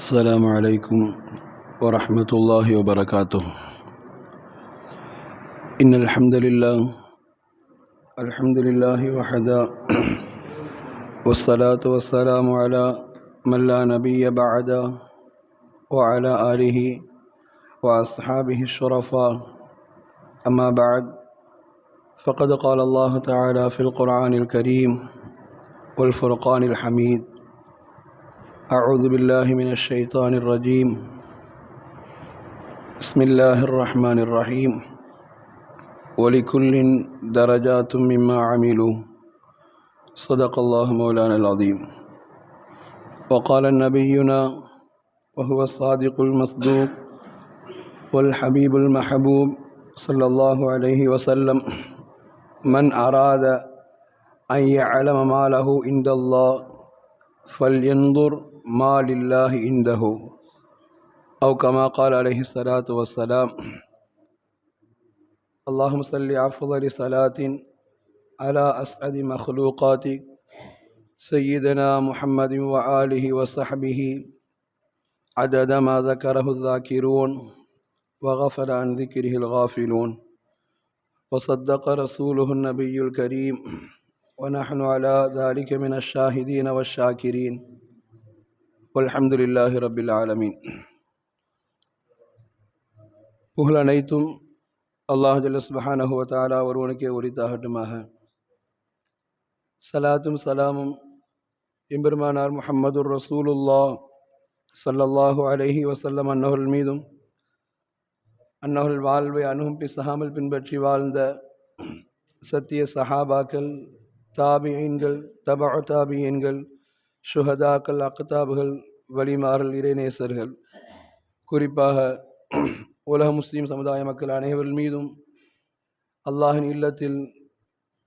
السلام عليكم ورحمة الله وبركاته. إن الحمد لله الحمد لله وحدا والصلاة والسلام على من لا نبي بعده وعلى آله وأصحابه الشرفاء. أما بعد فقد قال الله تعالى في القرآن الكريم والفرقان الحميد أعوذ بالله من الشيطان الرجيم. بسم الله الرحمن الرحيم. ولكل درجات مما عملوا. صدق الله مولانا العظيم. وقال نبينا وهو الصادق المصدوق والحبيب المحبوب صلى الله عليه وسلم. من أراد أن يعلم ما له عند الله فلينظر ما لله عنده أو كما قال عليه الصلاة والسلام اللهم صل أفضل صلاة على أسعد مخلوقاتك سيدنا محمد وآله وصحبه عدد ما ذكره الذاكرون وغفل عن ذكره الغافلون وصدق رسوله النبي الكريم ونحن على ذلك من الشاهدين والشاكرين. والحمد لله رب العالمين புகழ் அனைத்தும் அல்லாஹ் ஜல்ல சுபஹானஹு வ தஆலா ஒருவனுக்கே உரித்தாகட்டுமாக சலாத்தும் சலாமும் எம்பெருமானார் முஹம்மதுர் ரசூலுல்லாஹ் ஸல்லல்லாஹு அலைஹி வஸல்லம் அன்னவர்கள் மீதும் அன்னவர்கள் வாழ்வை அணுகும் பிசகாமல் பின்பற்றி வாழ்ந்த சத்திய சஹாபாக்கள் தாபியன்கள் தபா தாபியன்கள் ஷுஹதாக்கள் அக்தாபுகள் வழிமாறல் இறைநேசர்கள். குறிப்பாக உலக முஸ்லீம் சமுதாய மக்கள் அனைவர்கள் மீதும் அல்லாஹின் இல்லத்தில்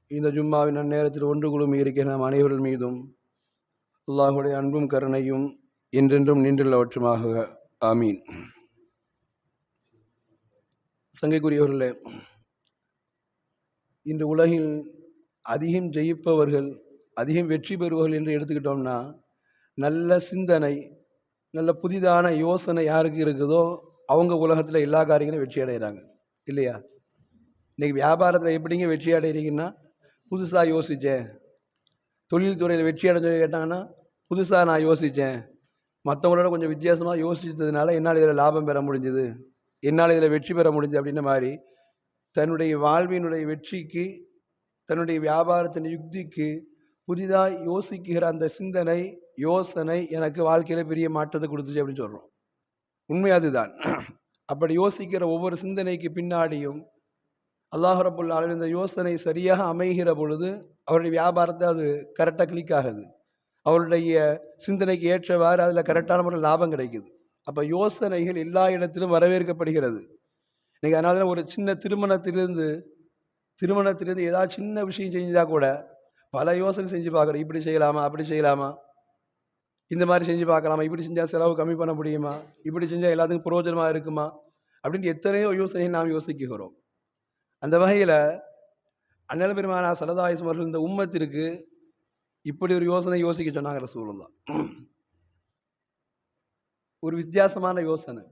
இந்த ஜும்மாவின் அந்நேரத்தில் ஒன்று குழுமி இருக்கிற நம் அனைவர்கள் மீதும் அல்லாஹுடைய அன்பும் கருணையும் என்றென்றும் நின்றுள்ளவற்றுமாக. ஆமீன். சங்கைக்குரியவர்களே இன்று உலகில் அதிகம் ஜெயிப்பவர்கள் அதிகம் வெற்றி பெறுவர்கள் என்று எடுத்துக்கிட்டோம்னா நல்ல சிந்தனை நல்ல புதிதான யோசனை யாருக்கு இருக்குதோ அவங்க உலகத்தில் எல்லா காரியங்களும் வெற்றி அடைகிறாங்க. இல்லையா? இன்றைக்கி வியாபாரத்தில் எப்படிங்க வெற்றி அடைகிறீங்கன்னா புதுசாக யோசித்தேன் தொழில்துறையில் வெற்றி அடைஞ்சு கேட்டாங்கன்னா புதுசாக நான் யோசித்தேன் மற்றவங்களோட கொஞ்சம் வித்தியாசமாக யோசித்ததுனால என்னால் இதில் லாபம் பெற முடிஞ்சுது. என்னால் இதில் வெற்றி பெற முடிஞ்சது அப்படின்ற மாதிரி தன்னுடைய வாழ்வினுடைய வெற்றிக்கு தன்னுடைய வியாபாரத்தின் யுக்திக்கு புதிதாக யோசிக்கிற அந்த சிந்தனை யோசனை எனக்கு வாழ்க்கையில் பெரிய மாற்றத்தை கொடுத்துச்சு அப்படின்னு சொல்கிறோம் உண்மை அதுதான். அப்படி யோசிக்கிற ஒவ்வொரு சிந்தனைக்கு பின்னாடியும் அல்லாஹ் இந்த யோசனை சரியாக அமைகிற பொழுது அவருடைய வியாபாரத்தை அது கரெக்டாக கிளிக் ஆகுது. அவருடைய சிந்தனைக்கு ஏற்றவாறு அதில் கரெக்டான முறையில் லாபம் கிடைக்குது. அப்போ யோசனைகள் எல்லா இடத்திலும் வரவேற்கப்படுகிறது. இன்றைக்கி அதனால தான் ஒரு சின்ன திருமணத்திலிருந்து திருமணத்திலிருந்து ஏதாவது சின்ன விஷயம் செஞ்சால் கூட பல யோசனை செஞ்சு பார்க்குறோம் இப்படி செய்யலாமா? அப்படி செய்யலாமா? இந்த மாதிரி செஞ்சு பார்க்கலாமா? இப்படி செஞ்சால் செலவு கம்மி பண்ண முடியுமா? இப்படி செஞ்சால் எல்லாத்துக்கும் பிரயோஜனமாக இருக்குமா? அப்படின்னு எத்தனையோ யோசனை நாம் யோசிக்கிறோம். அந்த வகையில் அண்ணல் பெருமானா சலதாயுசம் அவர்கள் இந்த உம்மத்திற்கு இப்படி ஒரு யோசனை யோசிக்க சொன்னாங்க ரசூலுல்லா ஒரு வித்தியாசமான யோசனை.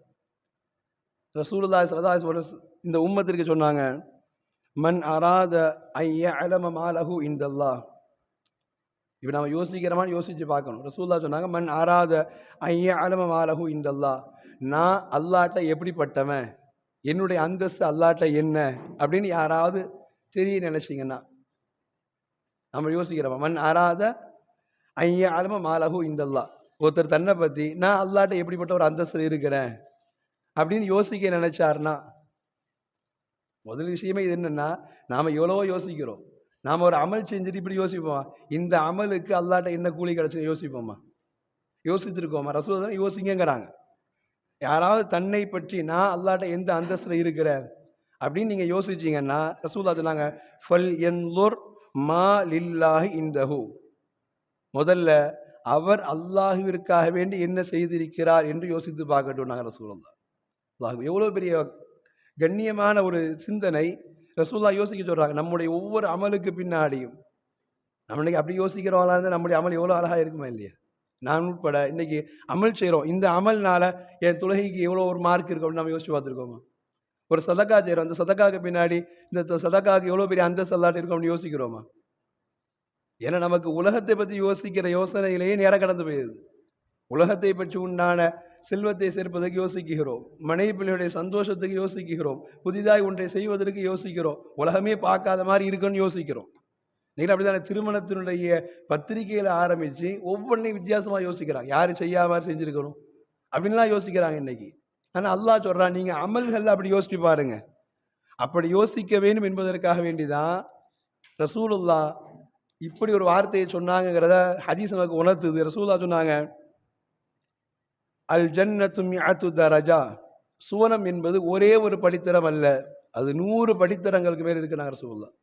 ரசூலுல்லாய் சலதாயுசம் அவர்கள் இந்த உம்மத்திற்கு சொன்னாங்க மன் அராத ஐய அலம மாலகு இந்தல்லா இப்போ நம்ம யோசிக்கிறோமான்னு யோசித்து பார்க்கணும். ரசூல்லா சொன்னாங்க மண் ஆராத ஐய அலம மாலகு இந்தல்லா நான் அல்லாட்ட எப்படிப்பட்டவன்? என்னுடைய அந்தஸ்து அல்லாட்ட என்ன? அப்படின்னு யாராவது தெரிய நினச்சிங்கன்னா நம்ம யோசிக்கிறோமா மண் ஆராத ஐய அலம மாலகு இந்தல்லா ஒருத்தர் தன்னை பற்றி நான் அல்லாட்ட எப்படிப்பட்ட ஒரு அந்தஸ்து இருக்கிறேன்? அப்படின்னு யோசிக்க நினச்சாருன்னா முதல் விஷயமே இது என்னென்னா நாம் எவ்வளவோ யோசிக்கிறோம். நாம் ஒரு அமல் செஞ்சுட்டு இப்படி யோசிப்போம்? இந்த அமலுக்கு அல்லாட்ட என்ன கூலி கிடச்சி யோசிப்போமா? யோசித்திருக்கோமா ரசூல் தான் யோசிங்கங்கிறாங்க. யாராவது தன்னை பற்றி நான் அல்லாட்ட எந்த அந்தஸ்தில் இருக்கிறேன் அப்படின்னு நீங்கள் யோசிச்சிங்கன்னா ரசூலா சொன்னாங்க ஃபல் என்லோர் மா லில்லாஹி இந்தஹு முதல்ல அவர் அல்லாஹுவிற்காக வேண்டி என்ன செய்திருக்கிறார் என்று யோசித்து பார்க்கட்டும் நாங்கள் ரசூலல்லா அல்லாஹ் எவ்வளோ பெரிய கண்ணியமான ஒரு சிந்தனை ரசூல்லா யோசிக்க சொல்கிறாங்க நம்முடைய ஒவ்வொரு அமலுக்கு பின்னாடியும் நம்ம அப்படி யோசிக்கிறவங்களா இருந்தால் நம்முடைய அமல் எவ்வளோ அழகாக இருக்குமா இல்லையா? நான் உட்பட இன்னைக்கு அமல் செய்கிறோம் இந்த அமல்னால என் தொழுகைக்கு எவ்வளோ ஒரு மார்க் இருக்கு அப்படின்னு நம்ம யோசிச்சு பார்த்துருக்கோமா? ஒரு சதக்கா செய்கிறோம் அந்த சதக்காக்கு பின்னாடி இந்த சதக்காவுக்கு சதக்காக்கு எவ்வளோ பெரிய அந்த சல்லாட்டு இருக்கும் அப்படின்னு யோசிக்கிறோமா? ஏன்னா நமக்கு உலகத்தை பற்றி யோசிக்கிற யோசனையிலேயே நேரம் கடந்து போயிடுது. உலகத்தை பற்றி உண்டான செல்வத்தை சேர்ப்பதற்கு யோசிக்கிறோம் மனைவி பிள்ளையுடைய சந்தோஷத்துக்கு யோசிக்கிறோம் புதிதாக ஒன்றை செய்வதற்கு யோசிக்கிறோம். உலகமே பார்க்காத மாதிரி இருக்குன்னு யோசிக்கிறோம். நீங்கள் அப்படிதான்? திருமணத்தினுடைய பத்திரிகையில் ஆரம்பித்து ஒவ்வொன்றையும் வித்தியாசமாக யோசிக்கிறாங்க. யார் மாதிரி செஞ்சுருக்கணும்? அப்படின்லாம் யோசிக்கிறாங்க இன்னைக்கு. ஆனால் அல்லாஹ் சொல்கிறான் நீங்கள் அமல்கள் அப்படி யோசிச்சு பாருங்க. அப்படி யோசிக்க வேண்டும் என்பதற்காக வேண்டிதான் ரசூலுல்லா இப்படி ஒரு வார்த்தையை சொன்னாங்கிறத ஹதீஸ் நமக்கு உணர்த்துது. ரசூல்லா சொன்னாங்க அல் ஜன்னத்து மியாத்து தரஜா. சுவனம் என்பது ஒரே ஒரு படித்தரம் அல்ல. அது நூறு படித்தரங்களுக்கு மேல் இருக்கு நாங்கள் சொல்லலாம்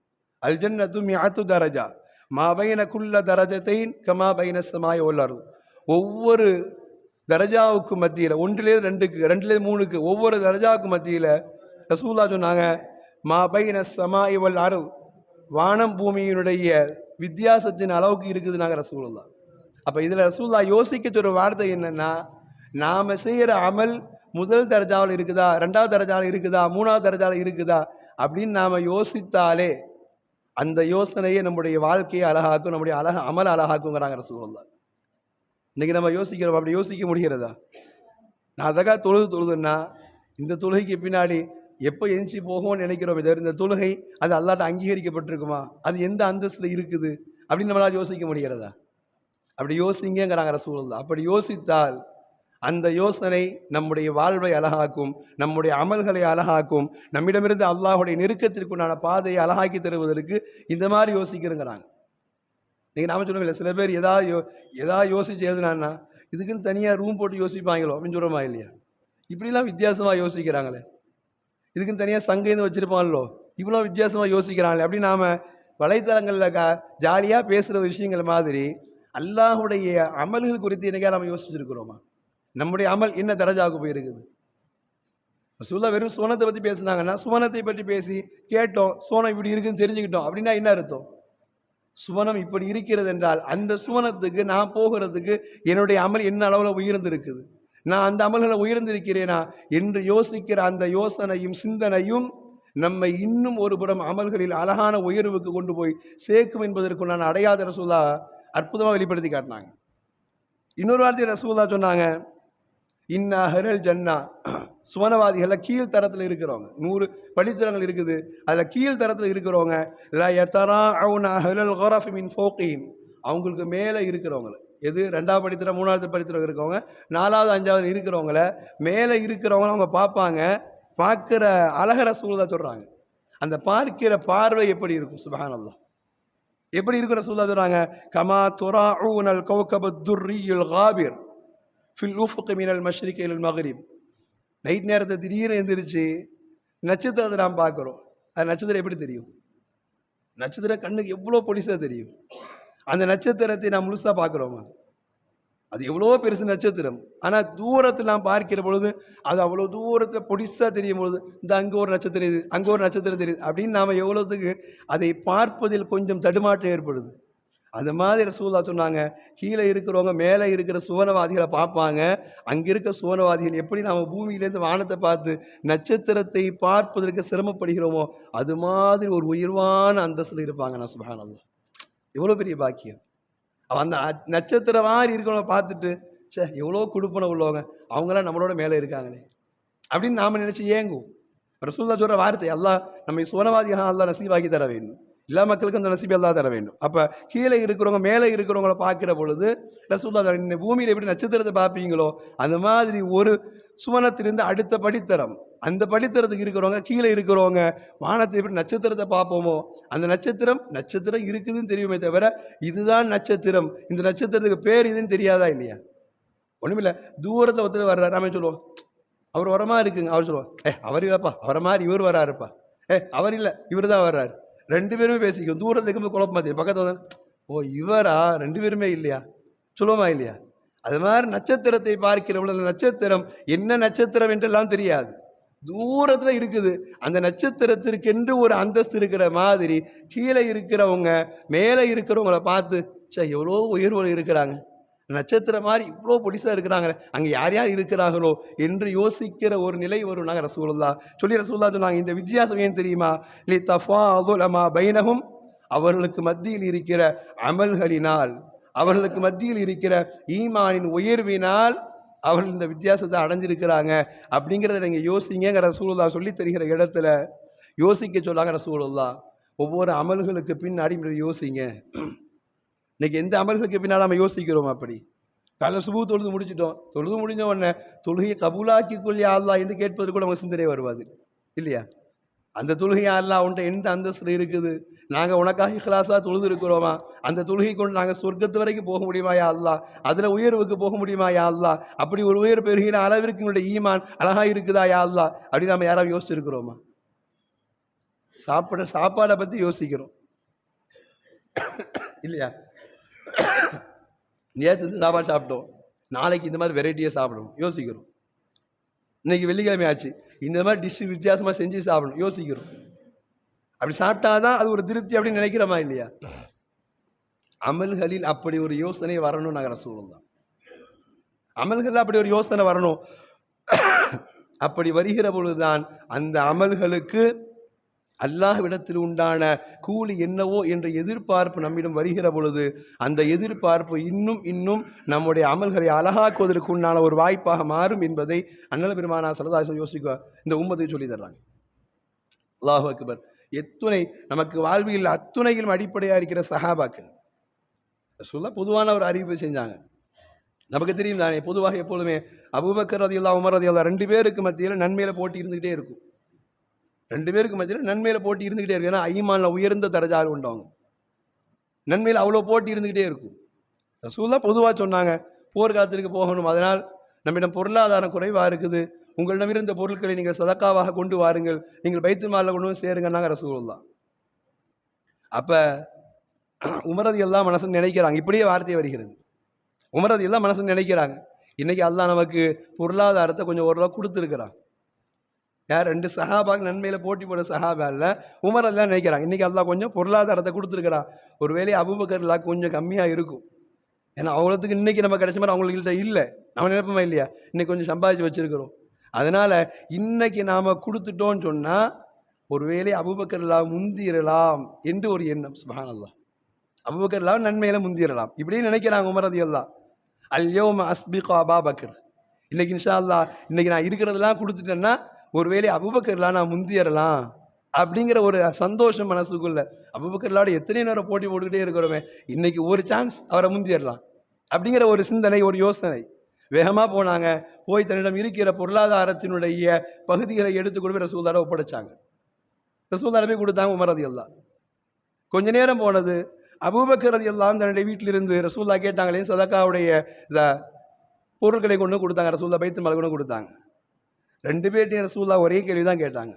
அல் ஜன்னத்து மியாத்து தரஜா. மா பைன குல்ல தரஜத்தைன் கமா பைன சமாய ஒல்லர் ஒவ்வொரு தரஜாவுக்கு மத்தியில் ஒன்றிலே ரெண்டுக்கு ரெண்டுலேருந்து மூணுக்கு ஒவ்வொரு தரஜாவுக்கு மத்தியில் ரசூல்லா சொன்னாங்க மா பைன சமாய் வல் அரு வானம் பூமியினுடைய வித்தியாசத்தின் அளவுக்கு இருக்குது நாங்கள் ரசூலுல்லா அப்போ இதில் ரசூல்லா யோசிக்க ஒரு வார்த்தை என்னென்னா நாம் செய்கிற அமல் முதல் தரஜாவில் இருக்குதா? ரெண்டாவது தரஜாவில் இருக்குதா? மூணாவது தரஜாவில் இருக்குதா? அப்படின்னு நாம் யோசித்தாலே அந்த யோசனையே நம்முடைய வாழ்க்கையை அழகாக்கும் நம்முடைய அழக அமல் அழகாக்குங்கிறாங்க ரசூலுல்லா இன்றைக்கி நம்ம யோசிக்கிறோம். அப்படி யோசிக்க முடிகிறதா? நான் அழகா தொழுது தொழுதுன்னா இந்த தொழுகைக்கு பின்னாடி எப்போ எந்திச்சு போகும்னு நினைக்கிறோம். இதை இந்த தொழுகை அது அல்லாட்ட அங்கீகரிக்கப்பட்டிருக்குமா? அது எந்த அந்தஸ்தில் இருக்குது? அப்படின்னு நம்மளால் யோசிக்க முடிகிறதா? அப்படி யோசிங்கிறாங்க ரசூலுல்லா அப்படி யோசித்தால் அந்த யோசனை நம்முடைய வாழ்வை அழகாக்கும் நம்முடைய அமல்களை அழகாக்கும் நம்மிடமிருந்து அல்லாஹுடைய நெருக்கத்திற்குண்டான பாதையை அழகாக்கி தருவதற்கு இந்த மாதிரி யோசிக்கிறேங்கிறாங்க. நீங்கள் நாம சொல்லுவோம் இல்லை சில பேர் எதாவது யோ எதா யோசிச்சு எழுதுனான்னா இதுக்குன்னு தனியாக ரூம் போட்டு யோசிப்பாங்களோ அப்படின்னு சொல்கிறோமா இல்லையா? இப்படிலாம் வித்தியாசமாக யோசிக்கிறாங்களே. இதுக்குன்னு தனியாக சங்கைன்னு வச்சுருப்பாங்களோ இவ்வளோ வித்தியாசமாக யோசிக்கிறாங்களே அப்படி நாம் வலைத்தளங்களில் கா ஜாலியாக பேசுகிற விஷயங்கள் மாதிரி அல்லாஹுடைய அமல்கள் குறித்து என்னைக்கா நம்ம யோசிச்சிருக்கிறோமா? நம்முடைய அமல் என்ன தரஜாவுக்கு போயிருக்குது. சொல்ல வெறும் சோனத்தை பற்றி பேசுனாங்கன்னா சுவனத்தை பற்றி பேசி கேட்டோம் சோனம் இப்படி இருக்குன்னு தெரிஞ்சுக்கிட்டோம். அப்படின்னா என்ன அர்த்தம்? சுவனம் இப்படி இருக்கிறது என்றால் அந்த சுவனத்துக்கு நான் போகிறதுக்கு என்னுடைய அமல் என்ன அளவில் உயர்ந்திருக்குது? நான் அந்த அமல்களை உயர்ந்திருக்கிறேனா? என்று யோசிக்கிற அந்த யோசனையும் சிந்தனையும் நம்மை இன்னும் ஒரு புறம் அமல்களில் அழகான உயர்வுக்கு கொண்டு போய் சேர்க்கும் என்பதற்கு நான் அடையாத ரசூலா அற்புதமாக வெளிப்படுத்தி காட்டினாங்க. இன்னொரு வார்த்தை ரசூலா சொன்னாங்க இன்னாஹரல் ஜன்னா. சுவனவாதிகளில் கீழ் தரத்தில் இருக்கிறவங்க. நூறு படித்தரங்கள் இருக்குது. அதில் கீழ் தரத்தில் இருக்கிறவங்க ல எத்தரா அவுனா ஹெரல் ஹொரஃப் மின் ஃபோக்கின் அவங்களுக்கு மேலே இருக்கிறவங்கள எது? ரெண்டாவது படித்தரம் மூணாவது படித்தரம் இருக்கிறவங்க நாலாவது அஞ்சாவது இருக்கிறவங்கள மேலே இருக்கிறவங்கள அவங்க பார்ப்பாங்க. பார்க்குற அழகர சூழலை சொல்கிறாங்க அந்த பார்க்கிற பார்வை எப்படி இருக்கும்? சுபஹானல்லாஹ். எப்படி இருக்கிற சூழலை சொல்கிறாங்க கமா துரா ஊனல் கௌகபத் துர்ரியுல் காபிர். ஃபில் உஃபுக் மீனல் மஷ்ரிக் இல் மகரிப் நைட் நேரத்தை திடீர்னு எழுந்திரிச்சு நட்சத்திரத்தை நாம் பார்க்குறோம். அது நட்சத்திரம் எப்படி தெரியும்? நட்சத்திரம் கண்ணுக்கு எவ்வளோ பொடிசாக தெரியும்? அந்த நட்சத்திரத்தை நாம் முழுசாக பார்க்குறோமா? அது எவ்வளோ பெருசு நட்சத்திரம். ஆனால் தூரத்தில் நாம் பார்க்கிற பொழுது அது அவ்வளோ தூரத்தில் பொடிசாக தெரியும் பொழுது இந்த அங்கே ஒரு நட்சத்திரம் இது அங்கே ஒரு நட்சத்திரம் தெரியுது அப்படின்னு நாம் எவ்வளோத்துக்கு அதை பார்ப்பதில் கொஞ்சம் தடுமாற்றம் ஏற்படுது. அந்த மாதிரி ரசூலா சொன்னாங்க. கீழே இருக்கிறவங்க மேலே இருக்கிற சுவனவாதிகளை பார்ப்பாங்க. அங்கே இருக்க சுவனவாதிகள் எப்படி நாம் பூமியிலேருந்து வானத்தை பார்த்து நட்சத்திரத்தை பார்ப்பதற்கு சிரமப்படுகிறோமோ அது மாதிரி ஒரு உயர்வான அந்தஸ்தில் இருப்பாங்க நான் சுபஹானல்லாஹ். எவ்வளோ பெரிய பாக்கியம். அவன் அந்த அ- நட்சத்திரம் மாதிரி இருக்கிறவங்க பார்த்துட்டு ச்சே எவ்வளோ கொடுப்பனை உள்ளவங்க. அவங்களாம் நம்மளோட மேலே இருக்காங்களே. அப்படின்னு நாம் நினச்சி ஏங்குவோம் ரசூல்லா சொல்கிற வார்த்தை எல்லாம் நம்மை சுவனவாதியாக அல்லாஹ் நசீபாக்கி தர வேண்டும். எல்லா மக்களுக்கும் அந்த நசீபை அல்லா தர வேண்டும். அப்போ கீழே இருக்கிறவங்க மேலே இருக்கிறவங்கள பார்க்குற பொழுது ரசூல்லா இந்த பூமியில் எப்படி நட்சத்திரத்தை பார்ப்பீங்களோ அந்த மாதிரி ஒரு சுவனத்திலிருந்து அடுத்த படித்தரம் அந்த படித்தரத்துக்கு இருக்கிறவங்க கீழே இருக்கிறவங்க வானத்தை எப்படி நட்சத்திரத்தை பார்ப்போமோ அந்த நட்சத்திரம் நட்சத்திரம் இருக்குதுன்னு தெரியுமே தவிர இதுதான் நட்சத்திரம். இந்த நட்சத்திரத்துக்கு பேர் இதுன்னு தெரியாதா இல்லையா? ஒன்றுமில்லை தூரத்தில் ஒருத்தர் வர்றாரு நாம சொல்லுவோம் அவர் வர இருக்குங்க. அவர் சொல்லுவோம் ஏ அவர் இல்லைப்பா அவரை மாதிரி இவர் வராருப்பா. ஏ அவர் இல்லை இவர் தான் வர்றாரு. ரெண்டு பேருமே பேசிக்கும் தூரத்துக்கு இருக்கும்போது குழப்பமா தெரியும் பக்கத்தில் வந்து ஓ இவரா? ரெண்டு பேருமே இல்லையா? சுலபமா இல்லையா? அது மாதிரி நட்சத்திரத்தை பார்க்கிற அந்த நட்சத்திரம் என்ன நட்சத்திரம் என்றெல்லாம் தெரியாது. தூரத்தில் இருக்குது. அந்த நட்சத்திரத்திற்கென்று ஒரு அந்தஸ்து இருக்கிற மாதிரி கீழே இருக்கிறவங்க மேலே இருக்கிறவங்கள பார்த்து சே எவ்வளோ உயர்வுகள் இருக்கிறாங்க. நட்சத்திரம் மாதிரி இவ்வளோ பொடிசாக இருக்கிறாங்களே அங்கே யார் யார் இருக்கிறார்களோ என்று யோசிக்கிற ஒரு நிலை வரும் நாங்கள் ரசூலுல்லா சொல்லி ரசூல்லா சொன்னாங்க இந்த வித்தியாசம் ஏன் தெரியுமா? லி தஃபா அதுலமா பைனகும் அவர்களுக்கு மத்தியில் இருக்கிற அமல்களினால் அவர்களுக்கு மத்தியில் இருக்கிற ஈமானின் உயர்வினால் அவர்கள் இந்த வித்தியாசத்தை அடைஞ்சிருக்கிறாங்க. அப்படிங்கிறத நீங்கள் யோசிங்கிற ரசூலுல்லா சொல்லி தருகிற இடத்துல யோசிக்க சொல்லாங்க ரசூலுல்லா ஒவ்வொரு அமல்களுக்கு பின்னாடி யோசிங்க. இன்னைக்கு எந்த அமல்களுக்கு பின்னால் நம்ம யோசிக்கிறோம் அப்படி? காலை சுபு தொழுது முடிச்சிட்டோம். தொழுது முடிஞ்ச உடனே தொழுகையை கபூலாக்கி கொள்ளியா அல்லா என்று கேட்பது கூட நமக்கு சிந்தனை வருவாது. இல்லையா? அந்த தொழுகையா அல்லா உன்ட்ட எந்த அந்தஸ்தில் இருக்குது? நாங்கள் உனக்காக கிளாஸாக தொழுது இருக்கிறோமா? அந்த தொழுகை கொண்டு நாங்கள் சொர்க்கத்து வரைக்கும் போக முடியுமா யா அல்லா அதில் உயர்வுக்கு போக முடியுமா யா அல்லா அப்படி ஒரு உயர் பெறுகிற அளவிற்கு உங்களுடைய ஈமான் அழகா இருக்குதா யா அல்லா அப்படி நம்ம யாராவது யோசிச்சிருக்கிறோமா? சாப்பிட சாப்பாடை பற்றி யோசிக்கிறோம். இல்லையா? நேற்று சாப்பாடு சாப்பிட்டோம்? நாளைக்கு இந்த மாதிரி வெரைட்டியாக சாப்பிடணும். யோசிக்கிறோம். இன்னைக்கு வெள்ளிக்கிழமை ஆச்சு. இந்த மாதிரி டிஷ்ஷு வித்தியாசமாக செஞ்சு சாப்பிடணும். யோசிக்கிறோம். அப்படி சாப்பிட்டா தான் அது ஒரு திருப்தி அப்படின்னு நினைக்கிறோமா இல்லையா? அமல்களில் அப்படி ஒரு யோசனை வரணும் நாங்கள் ரசூலம் தான் அமல்களில் அப்படி ஒரு யோசனை வரணும். அப்படி வருகிற பொழுதுதான் அந்த அமல்களுக்கு அல்லாஹ்விடத்தில் உண்டான கூலி என்னவோ என்ற எதிர்பார்ப்பு நம்மிடம் வருகிற பொழுது அந்த எதிர்பார்ப்பு இன்னும் இன்னும் நம்முடைய அமல்களை அழகாக்குவதற்கு உண்டான ஒரு வாய்ப்பாக மாறும் என்பதை அண்ணல பெருமானா சரதாசம் யோசிக்க இந்த உம்மதை சொல்லி தர்றாங்க. அல்லாஹு அக்பர். எத்துணை நமக்கு வாழ்வியல் அத்துணையிலும் அடிப்படையாக இருக்கிற சஹாபாக்கள். சொல்ல பொதுவான ஒரு அறிவிப்பு செஞ்சாங்க. நமக்கு தெரியும் தானே பொதுவாக எப்பொழுதுமே அபூபக்கர் ரதியுல்லா உமர் ரதியுல்லா ரெண்டு பேருக்கு மத்தியில் நன்மையில் போட்டி இருந்துகிட்டே இருக்கும். ரெண்டு பேருக்கு மத்தியில் நன்மையில் போட்டி இருந்துக்கிட்டே இருக்கு ஏன்னா ஐமானில் உயர்ந்த தரஜால் உண்டவங்க நன்மையில் அவ்வளோ போட்டி இருந்துக்கிட்டே இருக்கும். ரசூல்லா பொதுவாக சொன்னாங்க போர்க்காலத்திற்கு போகணும். அதனால் நம்மிடம் பொருளாதாரம் குறைவாக இருக்குது. உங்களிடம் இருந்த பொருட்களை நீங்கள் சதக்காவாக கொண்டு வாருங்கள். நீங்கள் பைத்து மாலில் கொண்டு வந்து சேருங்கன்னாங்க ரசூலுல்லா. அப்போ உமரது எல்லாம் மனசு நினைக்கிறாங்க. இப்படியே வார்த்தை வருகிறது. உமரது எல்லாம் மனசு நினைக்கிறாங்க. இன்றைக்கி அல்லாஹ் நமக்கு பொருளாதாரத்தை கொஞ்சம் ஓரளவு கொடுத்துருக்குறான். யார் ரெண்டு சஹாபாக்கு நன்மையில் போட்டி போட சஹாபா இல்லை உமர் எல்லாம் நினைக்கிறாங்க. இன்றைக்கி அதெல்லாம் கொஞ்சம் பொருளாதாரத்தை கொடுத்துருக்குறான் ஒருவேளை அபுபக்கர்லாம் கொஞ்சம் கம்மியாக இருக்கும். ஏன்னா அவங்களுக்கு இன்றைக்கி நம்ம கிடைச்ச மாதிரி அவங்கள்ட்ட இல்லை. நம்ம நினைப்போமா இல்லையா? இன்னைக்கு கொஞ்சம் சம்பாதிச்சு வச்சிருக்கிறோம். அதனால் இன்னைக்கு நாம் கொடுத்துட்டோம்னு சொன்னா ஒருவேளை அபுபக்கர்லாம் முந்திரலாம் என்று ஒரு எண்ணம். சுபஹானல்லாஹ். அபுபக்கர்லாம் நன்மையில் முந்திரலாம். இப்படியும் நினைக்கிறாங்க உமரதி ரதியல்லாஹ் அல்யோம் அஸ்பிகோ அபாபக்கர் இன்னைக்கு இன்ஷா அல்லாஹ் இன்னைக்கு நான் இருக்கிறதெல்லாம் கொடுத்துட்டேன்னா ஒருவேளை அபுபக்கர்லாம் நான் முந்தியறலாம் அப்படிங்கிற ஒரு சந்தோஷம் மனசுக்குள்ள அபுபக்கர்லாட எத்தனை நேரம் போட்டி போட்டுக்கிட்டே இருக்கிறோமே இன்னைக்கு ஒரு சான்ஸ் அவரை முந்தியறலாம் அப்படிங்கிற ஒரு சிந்தனை ஒரு யோசனை. வேகமாக போனாங்க. போய் தன்னிடம் இருக்கிற பொருளாதாரத்தினுடைய பகுதிகளை எடுத்து கொண்டு ரசூல்தாரை ஒப்படைச்சாங்க. ரசூல்தாரை போய் கொடுத்தாங்க உமர் எல்லாம் கொஞ்ச நேரம் போனது. அபூபக்கர் எல்லாம் தன்னுடைய வீட்டிலிருந்து ரசூல்லா கேட்டாங்களே சதக்காவுடைய இந்த பொருட்களை கொண்டு கொடுத்தாங்க. ரசூல்லா பைத்து மலை கொண்டு கொடுத்தாங்க. ரெண்டு பேர்ட்டையும் ரசூல்லா ஒரே கேள்வி தான் கேட்டாங்க.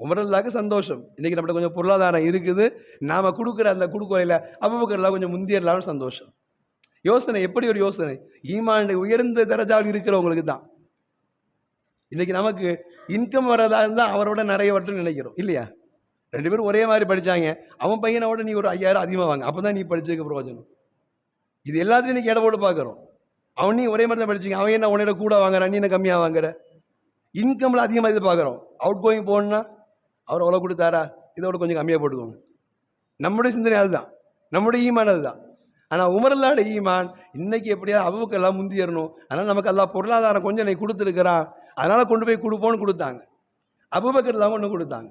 உமரல்லாக்கு சந்தோஷம். இன்னைக்கு நம்மகிட்ட கொஞ்சம் பொருளாதாரம் இருக்குது. நாம் கொடுக்குற அந்த கொடுக்கலையில் அபுபக்கர்லாம் கொஞ்சம் முந்தியர்லாம்னு சந்தோஷம். யோசனை எப்படி ஒரு யோசனை? ஈமான் உயர்ந்த தரஜாவில் இருக்கிறவங்களுக்கு தான். இன்றைக்கி நமக்கு இன்கம் வர்றதா இருந்தால் அவரோட நிறைய வரட்டும்னு நினைக்கிறோம். இல்லையா? ரெண்டு பேரும் ஒரே மாதிரி படிச்சாங்க. அவன் பையனோட நீ ஒரு ஐயாயிரம் அதிகமாக வாங்க. அப்போ தான் நீ படிச்சதுக்கு பிரயோஜனம். இது எல்லாத்தையும் இன்றைக்கி இட போட்டு பார்க்குறோம். அவன் நீ ஒரே மாதிரி தான் படிச்சிங்க அவன் என்ன உன்னையில கூட வாங்குறான் நீ என்ன கம்மியாக வாங்குற? இன்கம்ல அதிகமாக இது பார்க்குறோம். அவுட் கோயிங் போகணுன்னா அவர் அவ்வளோ கொடுத்தாரா? இதோட கொஞ்சம் கம்மியாக போட்டுக்கோங்க. நம்முடைய சிந்தனை அதுதான். நம்முடைய ஈமான் அதுதான். ஆனால் உமரல்லாட ஈமான் இன்னைக்கு எப்படியா அவுக்கெல்லாம் முந்தியறணும் அதனால் நமக்கு எல்லாம் பொருளாதாரம் கொஞ்சம் நீ கொடுத்துருக்கிறான். அதனால் கொண்டு போய் கொடுப்போன்னு கொடுத்தாங்க. அபுபக்கர்லாம் ஒன்று கொடுத்தாங்க.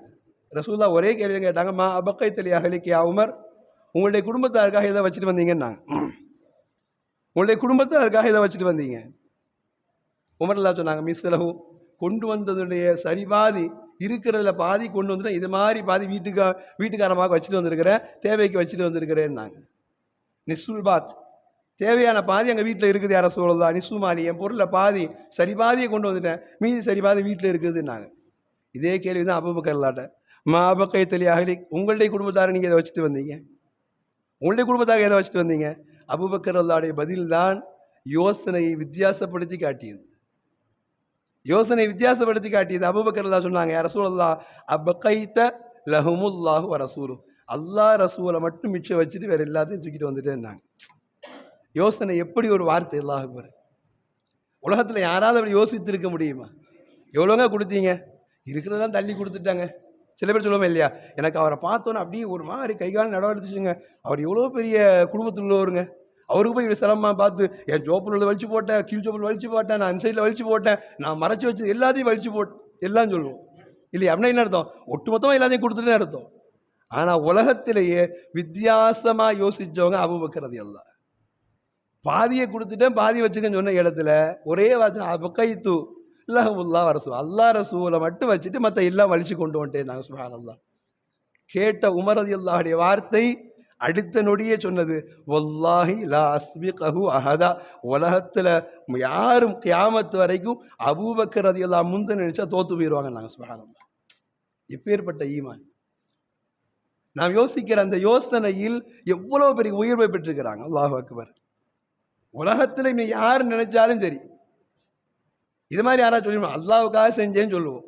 ரசூல்லா ஒரே கேள்வி கேட்டாங்க மா அபக்கை தெளியா ஹலிக்கியா உமர்? உங்களுடைய குடும்பத்தாருக்காக இதை வச்சுட்டு வந்தீங்கன்னாங்க. உங்களுடைய குடும்பத்தாருக்காக இதை வச்சுட்டு வந்தீங்க. உமர்லா சொன்னாங்க மிஸ் செலவு கொண்டு வந்ததுடைய சரி பாதி இருக்கிறதுல பாதி கொண்டு வந்துட்டேன் இது மாதிரி பாதி வீட்டுக்கா வீட்டுக்காரமாக வச்சுட்டு வந்திருக்கிறேன் தேவைக்கு வச்சுட்டு வந்திருக்கிறேன்னாங்க. நிசுல் பாத் தேவையான பாதி எங்கள் வீட்டில் இருக்குது யார சூழல் நிசு மாலி என் பொருளில் பாதி சரி பாதியை கொண்டு வந்துட்டேன் மீதி சரி பாதி வீட்டில் இருக்குதுன்னாங்க. இதே கேள்வி தான் அபுபக்கர்லாட்ட மா அபக்கை தெளி அகலி உங்களுடைய குடும்பத்தாரை நீங்கள் இதை வச்சுட்டு வந்தீங்க? உங்களுடைய குடும்பத்தாக எதை வச்சுட்டு வந்தீங்க. அபுபக்கர் அல்லாடைய பதில்தான் யோசனையை வித்தியாசப்படுத்தி காட்டியது. யோசனை வித்தியாசப்படுத்தி காட்டியது அபுபக்கர் அல்லா சொன்னாங்க யார் ரசூலல்லா அபகைத்த லஹமுல்லாஹு ரசூலும் அல்லா ரசூலை மட்டும் மிச்சம் வச்சுட்டு வேற எல்லாத்தையும் தூக்கிட்டு வந்துட்டேன்னாங்க யோசனை எப்படி ஒரு வார்த்தை அல்லாஹ் உலகத்தில் யாராவது அப்படி யோசித்திருக்க முடியுமா? எவ்வளோங்க கொடுத்தீங்க? இருக்கிறதெல்லாம் தள்ளி கொடுத்துட்டாங்க. சில பேர் சொல்லுவோம் இல்லையா எனக்கு அவரை பார்த்தோன்னே அப்படியே ஒரு மாதிரி கைகால் நடவடிச்சுங்க அவர் எவ்வளோ பெரிய குடும்பத்தில் உள்ளவருங்க அவருக்கு போய் சிரமமாக பார்த்து என் ஜோப்பில் உள்ள வலிச்சு போட்டேன் கீழ் ஜோப்பில் வலிச்சு போட்டேன் நான் சைடில் வலிச்சு போட்டேன் நான் மறைச்சி வச்சு எல்லாத்தையும் வலிச்சு போட் எல்லாம் சொல்லுவோம். இல்லையா அப்படின்னா என்ன அர்த்தம்? ஒட்டுமொத்தமாக எல்லாத்தையும் கொடுத்துட்டுன்னு அர்த்தம். ஆனால் உலகத்திலேயே வித்தியாசமாக யோசித்தவங்க அபுபக்கிறது எல்லாம் பாதியை கொடுத்துட்டேன் பாதி வச்சுக்கன்னு சொன்ன இடத்துல ஒரே வார்த்தை அபக்கைத்து இல்லஹமுல்லா ரசூல் அல்லா ரசூலை மட்டும் வச்சுட்டு மற்ற எல்லாம் வலிச்சு கொண்டு வந்துட்டேன் நாங்கள் சுஹான் அல்லா கேட்ட உமரது அல்லாஹுடைய வார்த்தை அடுத்த நொடியே சொன்னது ஒல்லாஹி லா அஸ்பிகஹு அஹதா. உலகத்தில் யாரும் கியாமத்து வரைக்கும் அபூபக்கர் ரதி எல்லாம் முந்த நினைச்சா தோத்து போயிடுவாங்க நாங்கள் சுஹான் எப்பேற்பட்ட ஈமான். நாம் யோசிக்கிற அந்த யோசனையில் எவ்வளோ பெரிய உயர்வை பெற்றிருக்கிறாங்க. அல்லாஹ் அக்பர். உலகத்தில் இன்னும் யார் நினைச்சாலும் சரி இது மாதிரி யாராவது சொல்லிடுவோம் அல்லாவுக்காக செஞ்சேன்னு சொல்லுவோம்.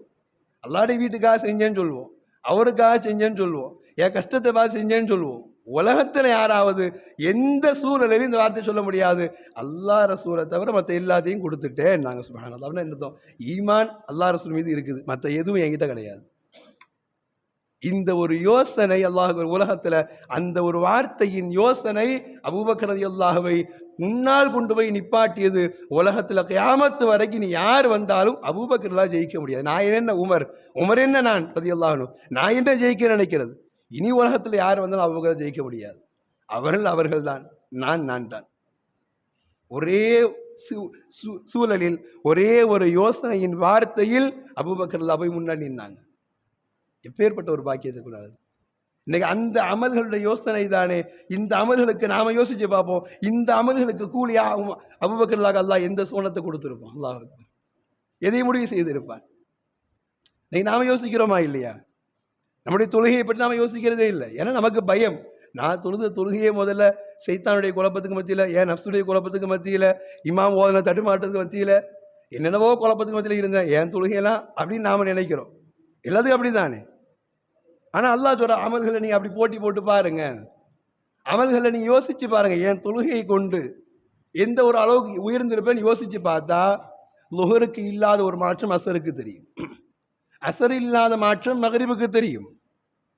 அல்லாடைய வீட்டுக்காக செஞ்சேன்னு சொல்லுவோம். அவருக்காக செஞ்சேன்னு சொல்லுவோம். என் கஷ்டத்தை பார்த்து செஞ்சேன்னு சொல்லுவோம். உலகத்தில் யாராவது எந்த சூழலையும் இந்த வார்த்தை சொல்ல முடியாது. அல்லா ரசூலை தவிர மற்ற எல்லாத்தையும் கொடுத்துட்டேன் நாங்கள் சுபஹான் என்னத்தோம் ஈமான் அல்லா ரசூல் மீது இருக்குது. மற்ற எதுவும் என்கிட்ட கிடையாது. இந்த ஒரு யோசனை அல்லாஹ் உலகத்தில் அந்த ஒரு வார்த்தையின் யோசனை அபூபக்கரதி அல்லாஹவை முன்னால் கொண்டு போய் நிப்பாட்டியது உலகத்தில் கியாமத்து வரைக்கும் நீ யார் வந்தாலும் அபூபக்கர்லாம் ஜெயிக்க முடியாது. நான் என்ன உமர்? உமர் என்ன நான்? பதி அல்லாஹனும் நான் என்ன ஜெயிக்க நினைக்கிறது? இனி உலகத்தில் யார் வந்தாலும் அபூபக்கர் ஜெயிக்க முடியாது. அவர்கள் அவர்கள் தான். நான் நான் தான். ஒரே சூ- சூ- சூழலில் ஒரே ஒரு யோசனையின் வார்த்தையில் அபூபக்கர்லா போய் முன்னாடி நின்னாங்க. எப்பேற்பட்ட ஒரு பாக்கியத்துக்குள்ளாது இன்னைக்கு அந்த அமல்களுடைய யோசனை தானே. இந்த அமல்களுக்கு நாம யோசிச்சு பார்ப்போம். இந்த அமல்களுக்கு கூலியா அபுபக்கர்லாக அல்லாஹ் எந்த சோனத்தை கொடுத்துருப்போம் அல்லாஹுக்கு எதை முடிவு செய்திருப்பான்? இன்னைக்கு நாம யோசிக்கிறோமா இல்லையா? நம்முடைய தொழுகையை பற்றி நாம யோசிக்கிறதே இல்லை. ஏன்னா நமக்கு பயம். நான் தொழுத தொழுகையே முதல்ல சைத்தானுடைய குழப்பத்துக்கு மத்தியில் ஏன் நப்சுடைய குழப்பத்துக்கு மத்தியில் இமாம் ஓதனை தட்டுமாட்டத்துக்கு மத்தியில் என்னென்னவோ குழப்பத்துக்கு மத்தியில் இருந்தேன். ஏன் தொழுகையெல்லாம் அப்படின்னு நாம் நினைக்கிறோம். எல்லாத்துக்கும் அப்படி தானே ஆனால் அல்லாஹ் சொல்ற அமல்களை நீ அப்படி போட்டி போட்டு பாருங்க. அமல்களை நீ யோசிச்சு பாருங்க. என் தொழுகையை கொண்டு எந்த ஒரு அளவுக்கு உயர்ந்திருப்பேன்னு யோசிச்சு பார்த்தா லுகருக்கு இல்லாத ஒரு மாற்றம் அசருக்கு தெரியும். அசர் இல்லாத மாற்றம் மகரிபுக்கு தெரியும்.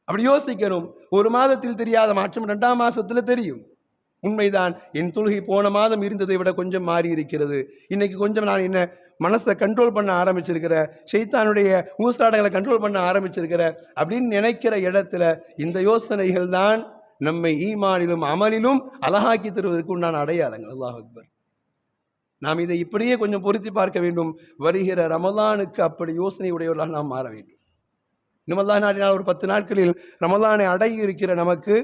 அப்படி யோசிக்கணும். ஒரு மாதத்தில் தெரியாத மாற்றம் ரெண்டாம் மாதத்தில் தெரியும். உண்மைதான். என் தொழுகை போன மாதம் இருந்ததை விட கொஞ்சம் மாறி இருக்கிறது. இன்னைக்கு கொஞ்சம் நான் என்ன மனசை கண்ட்ரோல் பண்ண ஆரம்பிச்சிருக்கிற ஷைத்தானுடைய ஊசாடங்களை கண்ட்ரோல் பண்ண ஆரம்பிச்சிருக்கிற அப்படின்னு நினைக்கிற இடத்துல இந்த யோசனைகள் தான் நம்மை ஈமானிலும் அமலிலும் அழகாக்கி தருவதற்கு உண்டான அடையாளங்கள். அல்லாஹ் அக்பர். நாம் இதை இப்படியே கொஞ்சம் பொருத்தி பார்க்க வேண்டும். வருகிற ரமலானுக்கு அப்படி யோசனை உடையவர்களாக நாம் மாற வேண்டும். இன்னும் அல்லாஹ் நாடினால் ஒரு பத்து நாட்களில் ரமலானை அடங்கி இருக்கிற நமக்கு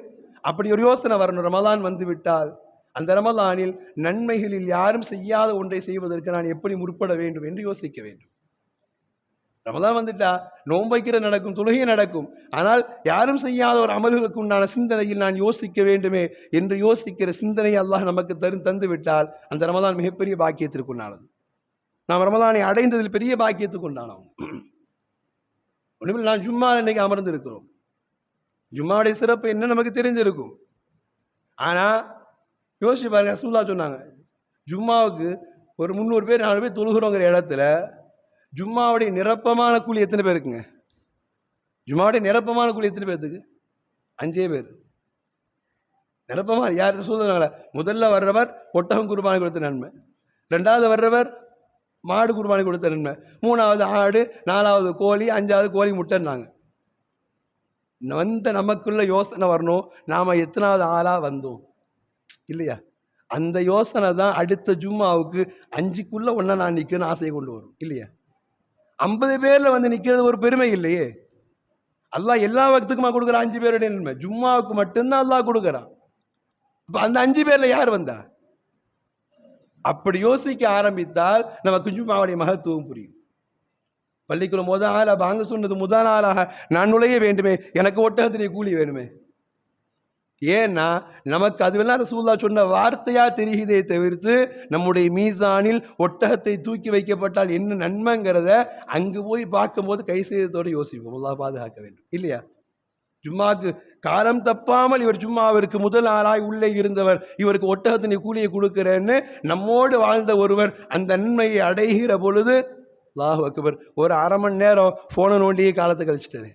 அப்படி ஒரு யோசனை வரணும். ரமலான் வந்து விட்டால் அந்த ரமலானில் நன்மைகளில் யாரும் செய்யாத ஒன்றை செய்வதற்கு நான் எப்படி முற்பட வேண்டும் என்று யோசிக்க வேண்டும். ரமலான் வந்துட்டா நோன்பைக்கிற நடக்கும் தொழுகை நடக்கும். ஆனால் யாரும் செய்யாத ஒரு அமல்களுக்கு உண்டான சிந்தனையில் நான் யோசிக்க வேண்டுமே என்று யோசிக்கிற சிந்தனை அல்லாஹ் நமக்கு தரு தந்து விட்டால் அந்த ரமலான் மிகப்பெரிய பாக்கியத்திற்கு உண்டானது. நாம் ரமலானை அடைந்ததில் பெரிய பாக்கியத்துக்கு உண்டானோம். ஒன்றுமில்லை நான் ஜும்மா இன்னைக்கு அமர்ந்திருக்கிறோம். ஜும்மாவுடைய சிறப்பு என்ன நமக்கு தெரிஞ்சிருக்கும் ஆனால் யோசிச்சு பாருங்க ரசூல்லா சொன்னாங்க. ஜும்மாவுக்கு ஒரு முந்நூறு பேர் நாலு பேர் தொழுகிறோங்கிற இடத்துல ஜும்மாவுடைய நிரப்பமான கூலி எத்தனை பேருக்குங்க? ஜும்மாவுடைய நிரப்பமான கூலி எத்தனை பேர்த்துக்கு? அஞ்சே பேர். நிரப்பமான யார் சொல்லுறாங்களா முதல்ல வர்றவர் ஒட்டகம் குர்பானி கொடுத்த நன்மை. ரெண்டாவது வர்றவர் மாடு குர்பானி கொடுத்த நன்மை. மூணாவது ஆடு நாலாவது கோழி அஞ்சாவது கோழி முட்டைன்னாங்க. வந்த நமக்குள்ள யோசனை வரணும். நாம் எத்தனாவது ஆளாக வந்தோம்? இல்லையா? அந்த யோசனை தான் அடுத்த ஜும்மாவுக்கு அஞ்சுக்குள்ள ஒன்றா நான் நிற்கணும்னு ஆசையை கொண்டு வரும். இல்லையா? ஐம்பது பேரில் வந்து நிற்கிறது ஒரு பெருமை இல்லையே? அல்லாஹ் எல்லா வக்துக்குமா கொடுக்குற அஞ்சு பேருடைய நன்மை. ஜும்மாவுக்கு மட்டும்தான் அல்லாஹ் கொடுக்குறான். இப்போ அந்த அஞ்சு பேரில் யார் வந்தா? அப்படி யோசிக்க ஆரம்பித்தால் நமக்கு ஜும்மாவுடைய மகத்துவம் புரியும். பள்ளிக்குள்ள முதல் ஆளா வாங்க சொன்னது முதல் ஆளாக நான் நுழைய வேண்டுமே எனக்கு ஒட்டகத்திலே கூலி வேணுமே. ஏன்னா நமக்கு அதுவெல்லாம் ரசூல்லா சொன்ன வார்த்தையாக தெரியுதே தவிர்த்து நம்முடைய மீசானில் ஒட்டகத்தை தூக்கி வைக்கப்பட்டால் என்ன நன்மைங்கிறத அங்கே போய் பார்க்கும்போது கை செய்ததோடு யோசிப்போம். அல்லாஹ் பாதுகாக்க வேண்டும். இல்லையா? ஜும்மாக்கு காலம் தப்பாமல் இவர் சும்மா அவருக்கு முதல் ஆளாய் உள்ளே இருந்தவர் இவருக்கு ஒட்டகத்தினை கூலியை கொடுக்கிறேன்னு நம்மோடு வாழ்ந்த ஒருவர் அந்த நன்மையை அடைகிற பொழுது அல்லாஹ் அக்பர் ஒரு அரை மணி நேரம் ஃபோனை நோண்டியே காலத்தை கழிச்சிட்டேனே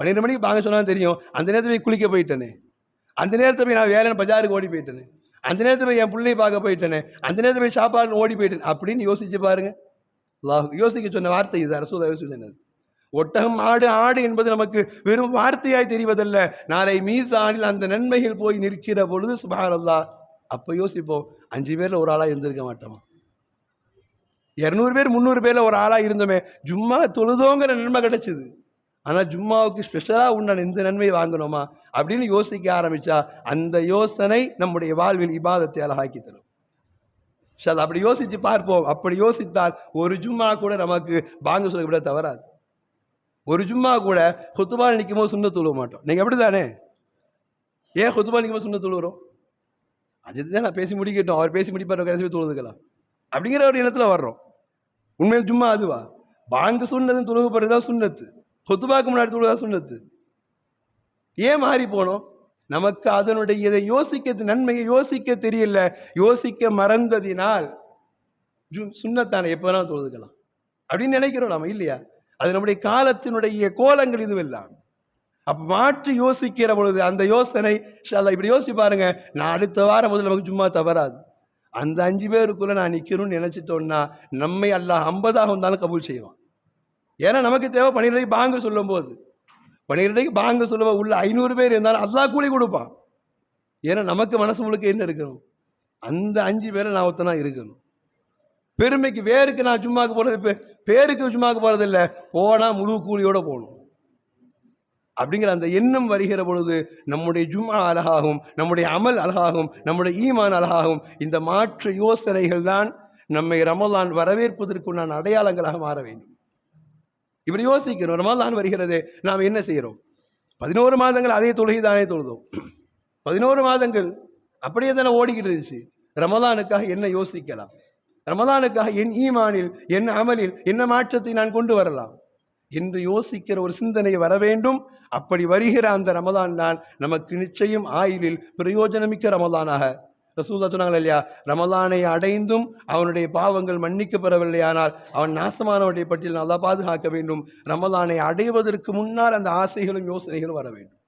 பன்னிரெண்டு மணிக்கு பாங்க சொன்னால் தெரியும். அந்த நேரத்தில் குளிக்க போயிட்டேனே. அந்த நேரத்தில் போய் நான் வேலைன்னு பஜாருக்கு ஓடி போயிட்டேனே. அந்த நேரத்தில் போய் என் பிள்ளையை பார்க்க போயிட்டேனே. அந்த நேரத்தில் போய் சாப்பாடு ஓடி போயிட்டேன். அப்படின்னு யோசிச்சு பாருங்க. யோசிக்க சொன்ன வார்த்தை இது அரசு சொன்னது ஒட்டகம் ஆடு ஆடு என்பது நமக்கு வெறும் வார்த்தையாய் தெரிவதல்ல. நாளை மீசானில் அந்த நன்மைகள் போய் நிற்கிற பொழுது சுபாரல்லா அப்போ யோசிப்போம் அஞ்சு பேரில் ஒரு ஆளாக இருந்திருக்க மாட்டோமா? இரநூறு பேர் முந்நூறு பேரில் ஒரு ஆளாக இருந்தோமே. ஜும்மா தொழுதோங்கிற நன்மை கிடைச்சிது. ஆனால் ஜும்மாவுக்கு ஸ்பெஷலாக உண்டான இந்த நன்மையை வாங்கணுமா? அப்படின்னு யோசிக்க ஆரம்பித்தா அந்த யோசனை நம்முடைய வாழ்வில் இபாதத்தை அழகாக்கி தரும். சார் அப்படி யோசித்து பார்ப்போம். அப்படி யோசித்தால் ஒரு ஜும்மா கூட நமக்கு பாங்க சொல்லக்கூட தவறாது. ஒரு ஜும்மா கூட ஹுத்துபால் நிற்கும் போது சுண்ண தூள மாட்டோம். நீங்கள் எப்படி தானே ஏன் ஹுத்துபால் நிற்கும் போது சுண்ண தொழுகிறோம் அதுதான் நான் பேசி முடிக்கட்டும். அவர் பேசி முடிப்பார் கடைசி போய் அப்படிங்கிற ஒரு இடத்துல வர்றோம். உண்மையில் ஜும்மா அதுவா? பாங்கு சுண்ணதுன்னு தொழுகப்படுறது தான் சுண்ணத்து. ஹொத்துபாக்கு முன்னாடி தொழுதா சொன்னது? ஏன் மாறி போனோம்? நமக்கு அதனுடைய இதை யோசிக்க நன்மையை யோசிக்க தெரியல. யோசிக்க மறந்ததினால் ஜு சுண்ணத்தானே எப்போ வேணாலும் தொழுதுக்கலாம். அப்படின்னு நினைக்கிறோம் நாம இல்லையா? அது நம்முடைய காலத்தினுடைய கோலங்கள் இதுவெல்லாம். அப்போ மாற்றி யோசிக்கிற பொழுது அந்த யோசனை ஷாலா இப்படி யோசிச்சு பாருங்க. நான் அடுத்த வாரம் முதல்ல நமக்கு சும்மா தவறாது. அந்த அஞ்சு பேருக்குள்ளே நான் நிற்கணும்னு நினச்சிட்டோன்னா நம்மை அல்லாஹ் ஐம்பதாக வந்தாலும் கபூல் செய்வான். ஏன்னா நமக்கு தேவை பன்னிரெண்டு பாங்கு சொல்லும்போது. பன்னிரெண்டுக்கு பாங்கு சொல்லுவோம் உள்ள ஐநூறு பேர் இருந்தாலும் அதெல்லாம் கூலி கொடுப்பான். ஏன்னா நமக்கு மனசு முழுக்க என்ன இருக்கணும்? அந்த அஞ்சு பேரை நான் ஒத்தனா இருக்கணும். பெருமைக்கு வேருக்கு நான் சும்மாக்கு போகிறது பேருக்கு சும்மாக்கு போகிறதில்ல போனால் முழு கூலியோடு போகணும். அப்படிங்கிற அந்த எண்ணம் வருகிற பொழுது நம்முடைய ஜும்மா அழகாகும் நம்முடைய அமல் அழகாகும் நம்முடைய ஈமான் அழகாகும். இந்த மாற்று யோசனைகள் தான் நம்மை ரமலான் வரவேற்பதற்குண்டான அடையாளங்களாக மாற வேண்டும். இப்படி யோசிக்கணும் ரமலான் வருகிறது. நாம் என்ன செய்கிறோம்? பதினோரு மாதங்கள் அதே தொழுகை தானே தொழுதோம். பதினோரு மாதங்கள் அப்படியே தானே ஓடிக்கிட்டு இருந்துச்சு. ரமலானுக்காக என்ன யோசிக்கலாம்? ரமலானுக்காக என் ஈமானில் என் அமலில் என்ன மாற்றத்தை நான் கொண்டு வரலாம்? என்று யோசிக்கிற ஒரு சிந்தனை வர வேண்டும். அப்படி வருகிற அந்த ரமதான் தான் நமக்கு நிச்சயம் ஆயிலில் பிரயோஜனமிக்க ரமலானாக ரசூல்லா சொன்னாங்க இல்லையா? ரமலானை அடைந்தும் அவனுடைய பாவங்கள் மன்னிக்கப்படவில்லையானால் அவன் நாசமானவனுடைய பட்டியல் நல்லா பாதுகாக்க வேண்டும். ரமலானை அடைவதற்கு முன்னால் அந்த ஆசைகளும் யோசனைகளும் வர வேண்டும்.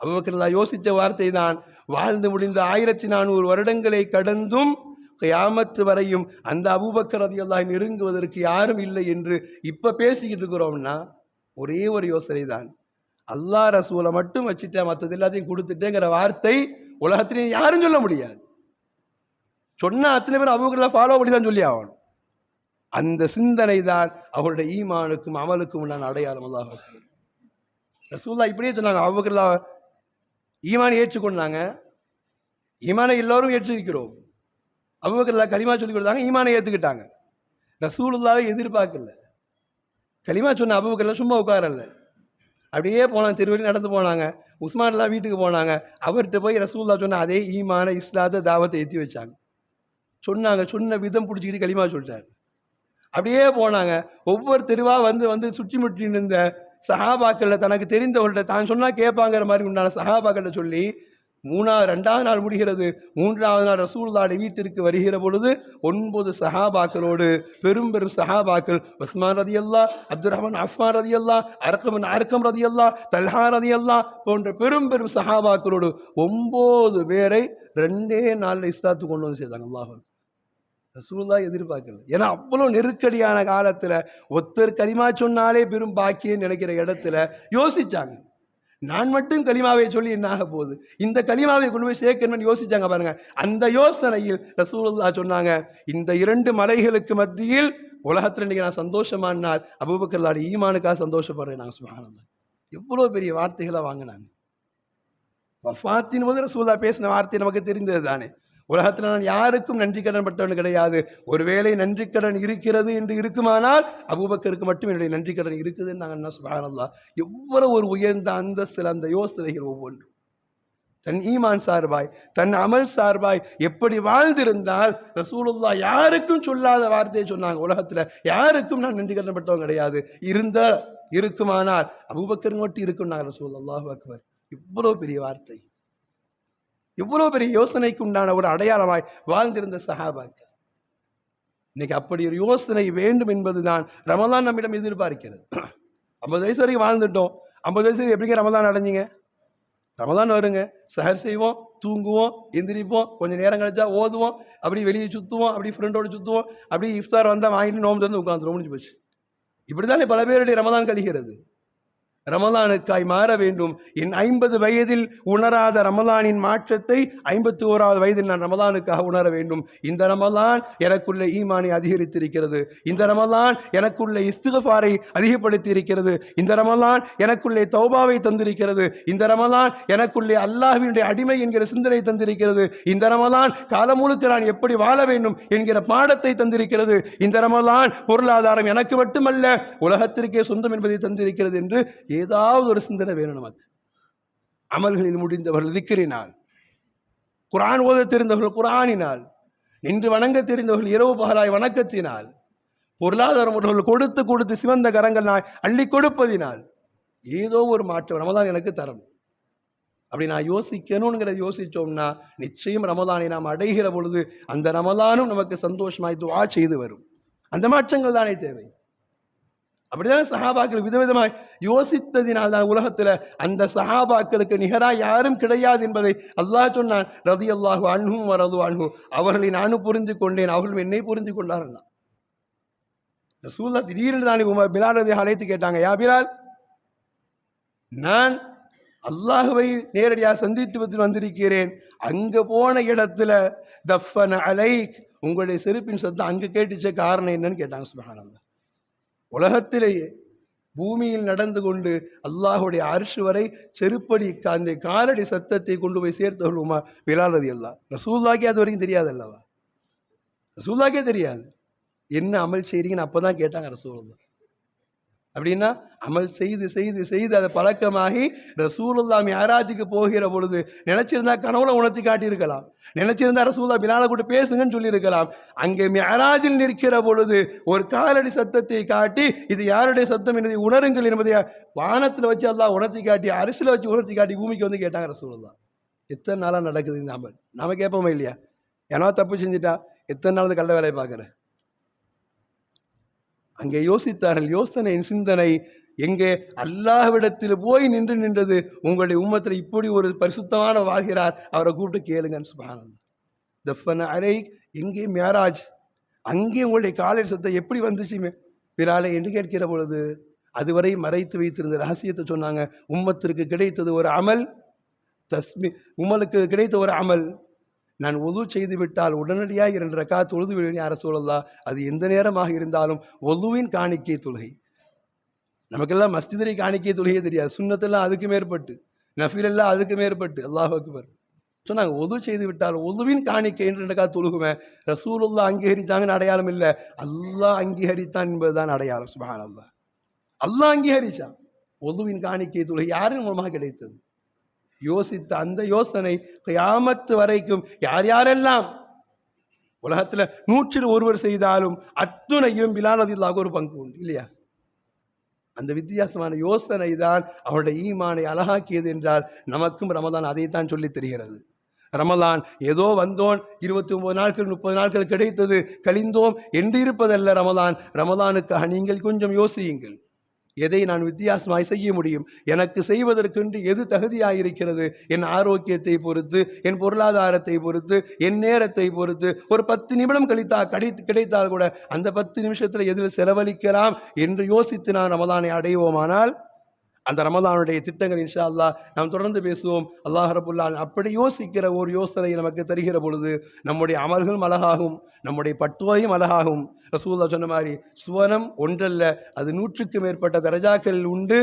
அபுபக்கர் யோசித்த வார்த்தை தான் வாழ்ந்து முடிந்த ஆயிரத்தி நானூறு வருடங்களை கடந்தும் கியாமத்து வரையும் அந்த அபூபக்கர் ரதியல்லாஹ் நெருங்குவதற்கு யாரும் இல்லை என்று இப்போ பேசிக்கிட்டு இருக்கிறோம்னா ஒரே ஒரு யோசனை தான் அல்லாஹ் ரசூலை மட்டும் வச்சுட்டேன் மற்றது எல்லாத்தையும் கொடுத்துட்டேங்கிற வார்த்தை உலகத்திலே யாரும் சொல்ல முடியாது. சொன்னால் அத்தனை பேர் அபூபக்கர்லாம் ஃபாலோ பண்ணி தான் சொல்லி ஆகணும். அந்த சிந்தனை தான் அவருடைய ஈமானுக்கும் அமலுக்கும் உண்டான அடையாளம் அல்லாஹ். ரசூல்லா இப்படியே சொன்னாங்க அபூபக்கர்லா ஈமானை ஏற்றுக்கொண்டாங்க. ஈமானை எல்லோரும் ஏற்றிருக்கிறோம் அபுபக்கர்லா கலிமா சொல்லி கொடுத்தாங்க ஈமானை ஏற்றுக்கிட்டாங்க ரசூலுல்லாவை எதிர்பார்க்கல. களிமா சொன்ன அபுபக்கர்ல சும்மா உட்காரல. அப்படியே போனாங்க திருவள்ளி நடந்து போனாங்க. உஸ்மான்லாம் வீட்டுக்கு போனாங்க. அவர்கிட்ட போய் ரசூல்லா சொன்ன அதே ஈமான இஸ்லாத்த தாவத்தை ஏற்றி வச்சாங்க. சொன்னாங்க சொன்ன விதம் பிடிச்சிக்கிட்டு களிமா சொல்லிட்டார் அப்படியே போனாங்க. ஒவ்வொரு தெருவாக வந்து வந்து சுற்றி முற்றி இருந்த சஹாபாக்களில் தனக்கு தெரிந்தவர்கள்ட்ட தான் சொன்னால் கேட்பாங்கிற மாதிரி உண்டான சஹாபாக்கள்கிட்ட சொல்லி மூணாவது ரெண்டாவது நாள் முடிகிறது. மூன்றாவது நாள் ரசூல்லாடி வீட்டிற்கு வருகிற பொழுது ஒன்பது சஹாபாக்களோடு பெரும் பெரும் சஹாபாக்கள் உஸ்மான் ரதி அல்லா அப்துல் ரஹ்மான் அஃப்மான் ரதி அல்லா அரக்கம் ரதி அல்லா தல்ஹா ரதி அல்லா போன்ற பெரும் பெரும் சஹாபாக்களோடு ஒம்பது பேரை ரெண்டே நாளில் இஸ்லாத்து கொண்டு வந்து செய்தாங்க அல்லாஹ் ரசூல்லா எதிர்பார்க்கல ஏன்னா அவ்வளோ நெருக்கடியான காலத்தில் ஒத்தர் கரிமா சொன்னாலே பெரும் பாக்கியம் நினைக்கிற இடத்துல யோசிச்சாங்க. நான் மட்டும் கலிமாவை சொல்லி என்ன ஆக போகுது? இந்த கலிமாவை கொண்டு போய் சேர்க்கணும்னு யோசிச்சாங்க பாருங்க. அந்த யோசனையில் ரசூலுல்லா சொன்னாங்க இந்த இரண்டு மலைகளுக்கு மத்தியில் உலகத்தில் இன்னைக்கு நான் சந்தோஷமானால் அபுபக்கல்லாடி ஈமானுக்காக சந்தோஷப்படுறேன் நான் சுபஹானல்லாஹ் எவ்வளோ பெரிய வார்த்தைகளை வாங்கினாங்க. வஃபாத்தின் போது ரசூல்லா பேசின வார்த்தை நமக்கு தெரிந்தது தானே உலகத்தில் நான் யாருக்கும் நன்றி கடன் பட்டவன் கிடையாது. ஒருவேளை நன்றி கடன் இருக்கிறது என்று இருக்குமானால் அபூபக்கருக்கு மட்டும் என்னுடைய நன்றி கடன் இருக்குதுன்னு நாங்கள் என்ன சுபஹானல்லா எவ்வளவு ஒரு உயர்ந்த அந்தஸ்தில் அந்த யோசனைகள் ஒவ்வொன்றும். தன் ஈமான் சார்பாய் தன் அமல் சார்பாய் எப்படி வாழ்ந்திருந்தால் ரசூலுல்லா யாருக்கும் சொல்லாத வார்த்தையை சொன்னாங்க உலகத்தில். யாருக்கும் நான் நன்றி கட்டப்பட்டவங்க கிடையாது. இருந்த இருக்குமானால் அபூபக்கர் மட்டும் இருக்கும் நான் ரசூல் அல்லாஹ் அக்பர். இவ்வளோ பெரிய வார்த்தை. இவ்வளோ பெரிய யோசனைக்கு உண்டான ஒரு அடையாளமாய் வாழ்ந்திருந்த சஹாபாக்கள். இன்னைக்கு அப்படி ஒரு யோசனை வேண்டும் என்பதுதான் ரமதான் நம்மிடம் எதிர்பார்க்கிறது. ஐம்பது வயசு வரைக்கும் வாழ்ந்துட்டோம். ஐம்பது வயசு எப்படிங்க ரமதான் அடைஞ்சிங்க? ரமதான் வருங்க. சஹர் செய்வோம் தூங்குவோம் எந்திரிப்போம் கொஞ்சம் நேரம் கழிச்சா ஓதுவோம் அப்படி வெளியே சுற்றுவோம் அப்படி ஃப்ரெண்டோடு சுற்றுவோம் அப்படி இஃப்தார் வந்தால் வாங்கிட்டு நோம்பு வந்து உட்காந்துரும் முடிஞ்சு போச்சு. இப்படி தானே பல பேருடைய ரமதான் கழிகிறது. ரமலானுக்காய் மாற வேண்டும். என் ஐம்பது வயதில் உணராத ரமலானின் மாற்றத்தை ஐம்பத்தி ஓராவது வயதில் நான் ரமலானுக்காக உணர வேண்டும். இந்த ரமலான் எனக்குள்ள ஈமானை அதிகரித்திருக்கிறது. இந்த ரமலான் எனக்குள்ள இஸ்திகஃபாரை அதிகப்படுத்தி இருக்கிறது இந்த ரமலான் எனக்குள்ளே தௌபாவை தந்திருக்கிறது. இந்த ரமலான் எனக்குள்ளே அல்லாஹினுடைய அடிமை என்கிற சிந்தனை தந்திருக்கிறது. இந்த ரமலான் காலம் முழுக்க நான் எப்படி வாழ வேண்டும் என்கிற பாடத்தை தந்திருக்கிறது. இந்த ரமலான் பொருளாதாரம் எனக்கு மட்டுமல்ல உலகத்திற்கே சொந்தம் என்பதை தந்திருக்கிறது என்று ஏதாவது ஒரு சிந்தனை வேணும் நமக்கு. அமல்களில் முடிந்தவர்கள் திக்கிரினால் குரான் ஓத தெரிந்தவர்கள் குரானினால் நின்று வணங்க தெரிந்தவர்கள் இரவு பகலாய் வணக்கத்தினால் பொருளாதாரம் உள்ளவர்கள் கொடுத்து கொடுத்து சிவந்த கரங்கள் நான் அள்ளி கொடுப்பதினால் ஏதோ ஒரு மாற்றம் ரமதான் எனக்கு தரணும் அப்படி நான் யோசிக்கணுங்கிறத யோசித்தோம்னா நிச்சயம் ரமதானை நாம் அடைகிற பொழுது அந்த ரமதானும் நமக்கு சந்தோஷமாய் துவா செய்து வரும். அந்த மாற்றங்கள் தானே தேவை. அப்படிதான் சஹாபாக்கள் விதவிதமாய் யோசித்ததினால் தான் உலகத்தில் அந்த சஹாபாக்களுக்கு நிகராக யாரும் கிடையாது என்பதை அல்லாஹ் சொன்னான். ரதி அல்லாஹு அன்ஹும் வரது அன்ஹும் அவர்களை நானும் புரிந்து கொண்டேன் அவர்களும் என்னை புரிந்து கொண்டார்கள் ரசூல்லா திடீரென்று தானே உமர் பிலால் ரதி அழைத்து கேட்டாங்க யா பிலால் நான் அல்லாஹுவை நேரடியாக சந்தித்து வந்து வந்திருக்கிறேன். அங்கே போன இடத்துல தஃபன் அலைக் உங்களுடைய செருப்பின் சத்தம் அங்கே கேட்டுச்ச காரணம் என்னன்னு கேட்டாங்க சுபகானந்தா உலகத்திலேயே பூமியில் நடந்து கொண்டு அல்லாஹுடைய அரிசு வரை செருப்படி அந்த காலடி சத்தத்தை கொண்டு போய் சேர்த்து கொள்வோமா பிலாலதி அல்லா ரசூல்லாக்கே அது வரைக்கும் தெரியாது அல்லவா? ரசூல்லாக்கே தெரியாது. என்ன அமல் செய்கிறீங்கன்னு அப்போ தான் கேட்டாங்க ரசூல்லா அப்படின்னா அமல் செய்து செய்து செய்து அதை பழக்கமாகி ரசூலுல்லா மியாராஜுக்கு போகிற பொழுது நினைச்சிருந்தா கனவுல உணர்த்தி காட்டியிருக்கலாம். நினைச்சிருந்தா ரசூல்லா பிலால கூட பேசுங்கன்னு சொல்லியிருக்கலாம். அங்கே மியாராஜில் நிற்கிற பொழுது ஒரு காலடி சத்தத்தை காட்டி இது யாருடைய சத்தம் என்பதை உணருங்கள் என்பதை வானத்தில் வச்சு எல்லாம் உணர்த்தி காட்டி அரிசியில் வச்சு உணர்த்தி காட்டி பூமிக்கு வந்து கேட்டாங்க ரசூலுல்லா. எத்தனை நாளாக நடக்குது இந்த அமல்? நாம கேட்போமா இல்லையா? ஏன்னா தப்பு செஞ்சுட்டா எத்தனை நாள் கள்ள வேலையை பார்க்குறேன் அங்கே யோசித்தார்கள் யோசனையின் சிந்தனை எங்கே அல்லாஹ்விடத்தில் போய் நின்று நின்றது உங்களுடைய உம்மத்தில் இப்படி ஒரு பரிசுத்தமான வாழ்கிறார் அவரை கூப்பிட்டு கேளுங்கன்னு சுபானந்தம் தஃபன அரை எங்கே மேராஜ் அங்கே உங்களுடைய காலையில் சத்தம் எப்படி வந்துச்சு? பிறாலை என்று கேட்கிற பொழுது அதுவரை மறைத்து வைத்திருந்த ரகசியத்தை சொன்னாங்க உம்மத்திற்கு கிடைத்தது ஒரு அமல் தஸ்மி உமலுக்கு கிடைத்த ஒரு அமல். நான் ஒது செய்து விட்டால் உடனடியாக இரண்டு ரக்கா தொழுது விடுவேன் யார சூழல்லா அது எந்த நேரமாக இருந்தாலும் ஒதுவின் காணிக்கை தொழுகை. நமக்கெல்லாம் மஸ்திதரை காணிக்கை தொழுகையே தெரியாது. சுண்ணத்தெல்லாம் அதுக்கு மேற்பட்டு நஃபீலெல்லாம் அதுக்கு மேற்பட்டு. அல்லாஹ் அக்பர். சொன்னாங்க ஒது செய்து விட்டால் ஒதுவின் காணிக்கை என்று ரெண்டு கா தொழுகுவேன் ரசூலுல்லா அங்கீகரித்தாங்கன்னு அடையாளம் இல்லை. அல்லாஹ் அங்கீகரித்தான் என்பதுதான் அடையாளம். சுபஹான் அல்லாஹ் அல்லாஹ் அங்கீகரிச்சான். ஒதுவின் காணிக்கை தொழுகை யாரின் மூலமாக கிடைத்தது? யோசித்த அந்த யோசனை கியாமத்து வரைக்கும் யார் யாரெல்லாம் உலகத்தில் நூற்றில் ஒருவர் செய்தாலும் அத்துணையும் பிலாலதில்லாக ஒரு பங்கு உண்டு இல்லையா? அந்த வித்தியாசமான யோசனை தான் அவருடைய ஈமானை அழகாக்கியது என்றால் நமக்கும் ரமதான் அதைத்தான் சொல்லி தெரிகிறது. ரமலான் ஏதோ வந்தோன் இருபத்தி ஒன்பது நாட்கள் முப்பது நாட்கள் கிடைத்தது கழிந்தோம் என்று இருப்பதல்ல ரமலான். ரமலானுக்காக நீங்கள் கொஞ்சம் யோசியுங்கள். எதை நான் வித்தியாசமாய் செய்ய முடியும்? எனக்கு செய்வதற்கென்று எது தகுதியாக இருக்கிறது என் ஆரோக்கியத்தை பொறுத்து என் பொருளாதாரத்தை பொறுத்து என் நேரத்தை பொறுத்து ஒரு பத்து நிமிடம் கழித்தா கிடைத்து கிடைத்தால் கூட அந்த பத்து நிமிஷத்தில் எதில் செலவழிக்கலாம் என்று யோசித்து நான் ரமலானை அடைவோமானால் அந்த ரமதானுடைய திட்டங்கள் இன்ஷா அல்லாஹ் நாம் தொடர்ந்து பேசுவோம். அல்லாஹ் ரபுல்லான் அப்படி யோசிக்கிற ஒரு யோசனை நமக்கு தருகிற பொழுது நம்முடைய அமல்களும் அழகாகும் நம்முடைய பட்டுவாயும் அழகாகும். ரசூல்லா சொன்ன மாதிரி சுவனம் ஒன்றல்ல அது நூற்றுக்கு மேற்பட்ட தரஜாக்கள் உண்டு.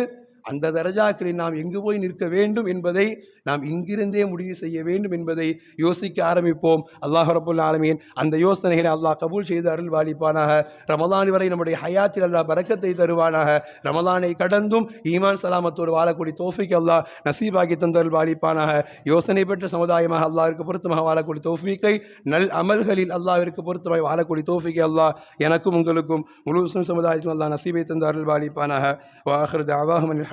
அந்த தரஜாக்களில் நாம் எங்கு போய் நிற்க வேண்டும் என்பதை நாம் இங்கிருந்தே முடிவு செய்ய வேண்டும் என்பதை யோசிக்க ஆரம்பிப்போம். அல்லாஹ் ரபுல் ஆலமீன் அந்த யோசனைகளை அல்லாஹ் கபூல் செய்து அருள் வாலிப்பானாக ரமலான் வரை நம்முடைய ஹயாத்தில் அல்லாஹ் பறக்கத்தை தருவானாக. ரமலானை கடந்தும் ஈமான் சலாமத்தோடு வாழக்கூடிய தோஃபிக் அல்லாஹ் நசீபாகி தந்தருள் வாலிப்பானாக யோசனை பெற்ற சமுதாயமாக அல்லாவிற்கு பொருத்தமாக வாழக்கூடிய தோஃபிக்கை நல் அமல்களில் அல்லாவிற்கு பொருத்தமாக வாழக்கூடிய தோஃபிக்கை அல்லாஹ் எனக்கும் உங்களுக்கும் முழு முஸ்லிம் அல்லாஹ் நசீபை தந்த அருள் வாலிப்பானாக வாஹர்